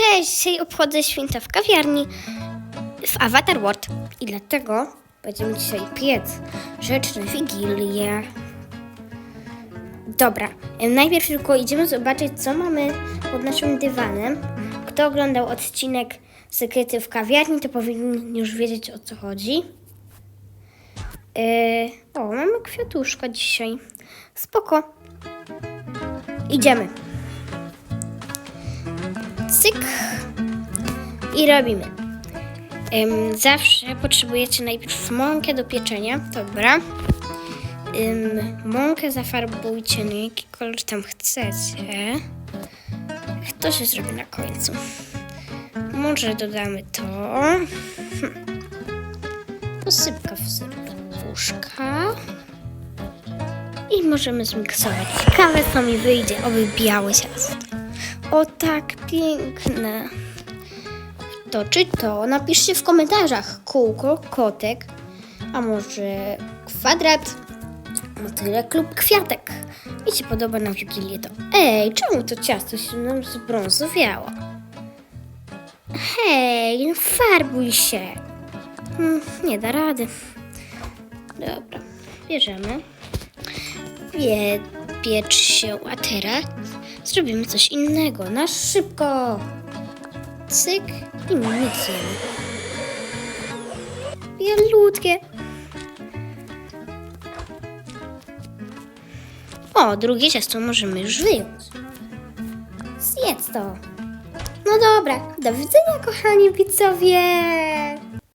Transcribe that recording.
Cześć, dzisiaj obchodzę święta w kawiarni w Avatar World i dlatego będziemy dzisiaj piec rzecz Wigilię. Dobra, najpierw tylko idziemy zobaczyć, co mamy pod naszym dywanem. Kto oglądał odcinek Sekrety w kawiarni, to powinien już wiedzieć, o co chodzi. Yy, o, mamy kwiatuszka dzisiaj. Spoko. Idziemy. Cyk. I robimy. Ym, zawsze potrzebujecie najpierw mąkę do pieczenia. Dobra. Ym, mąkę zafarbujcie na jaki kolor tam chcecie. To się zrobi na końcu. Może dodamy to. Hm. Posypka w serduszka. I możemy zmiksować. Ciekawe co mi wyjdzie. Oby białe ciasto. O tak piękne. To czy to? Napiszcie w komentarzach. Kółko, kotek, a może kwadrat, motylek lub kwiatek. Mi się podoba na Wigilię to. Ej, czemu to ciasto się nam zbrązowiało? Hej, no farbuj się. Hmm, nie da rady. Dobra, bierzemy. Pie, piecz się, a teraz zrobimy coś innego. Na szybko. Cyk i miksujemy. Bielutkie. O, drugie ciasto możemy już wyjąć. Zjedz to. No dobra, do widzenia kochani widzowie.